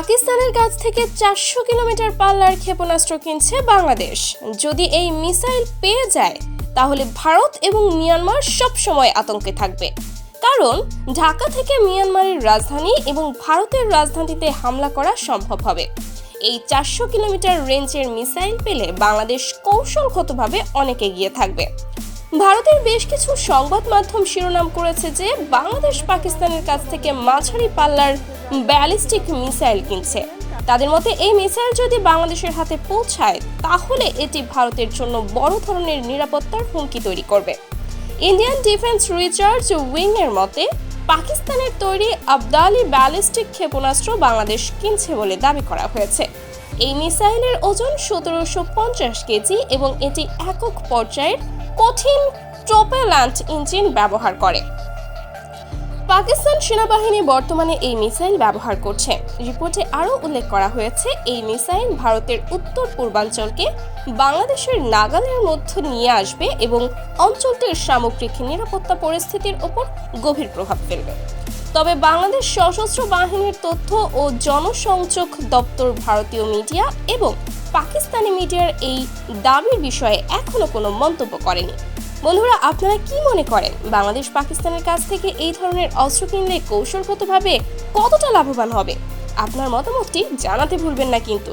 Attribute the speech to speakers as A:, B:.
A: পাকিস্তানের কাছ থেকে চারশো কিলোমিটার পাল্লার ক্ষেপণাস্ত্র কিনছে বাংলাদেশ। যদি এই মিসাইল পেয়ে যায়, তাহলে ভারত এবং মিয়ানমার সবসময় আতঙ্কে থাকবে। কারণ, ঢাকা থেকে মিয়ানমারের রাজধানী এবং ভারতের রাজধানীতে হামলা করা সম্ভব হবে। এই চারশো কিলোমিটার রেঞ্জের মিসাইল পেলে বাংলাদেশ কৌশলগতভাবে অনেক এগিয়ে থাকবে। ভারতের বেশ কিছু সংবাদ মাধ্যম শিরোনাম করেছে যে বাংলাদেশ পাকিস্তানের কাছ থেকে মাঝারি পাল্লার ব্যালিস্টিক মিসাইল কিনছে। তাদের মতে, এই মিসাইল যদি বাংলাদেশের হাতে পৌঁছায়, তাহলে এটি ভারতের জন্য বড় ধরনের নিরাপত্তার হুমকি তৈরি করবে। ইন্ডিয়ান ডিফেন্স রিসার্চ উইং এর মতে, পাকিস্তানের তৈরি আবদালি ব্যালিস্টিক ক্ষেপণাস্ত্র বাংলাদেশ কিনছে বলে দাবি করা হয়েছে। এই মিসাইলের ওজন সতেরোশো পঞ্চাশ কেজি এবং এটি একক পর্যায়ের কঠিন ট্রোপেল্যান্ট ইঞ্জিন ব্যবহার করে। পাকিস্তান সেনাবাহিনী বর্তমানে এই মিসাইল ব্যবহার করছে। রিপোর্টে আরও উল্লেখ করা হয়েছে, এই মিসাইল ভারতের উত্তর পূর্বাঞ্চলকে বাংলাদেশের নাগালের মধ্যে নিয়ে আসবে এবং অঞ্চলটির সামগ্রিক নিরাপত্তা পরিস্থিতির ওপর গভীর প্রভাব ফেলবে। তবে বাংলাদেশ সশস্ত্র বাহিনীর তথ্য ও জনসংযোগ দপ্তর ভারতীয় মিডিয়া এবং পাকিস্তানি মিডিয়ার এই দাবির বিষয়ে এখনও কোনো মন্তব্য করেনি। বন্ধুরা, আপনারা কি মনে করেন? বাংলাদেশ পাকিস্তানের কাছ থেকে এই ধরনের অস্ত্র কিনলে কৌশলগতভাবে কতটা লাভবান হবে? আপনার মতামতটি জানাতে ভুলবেন না কিন্তু।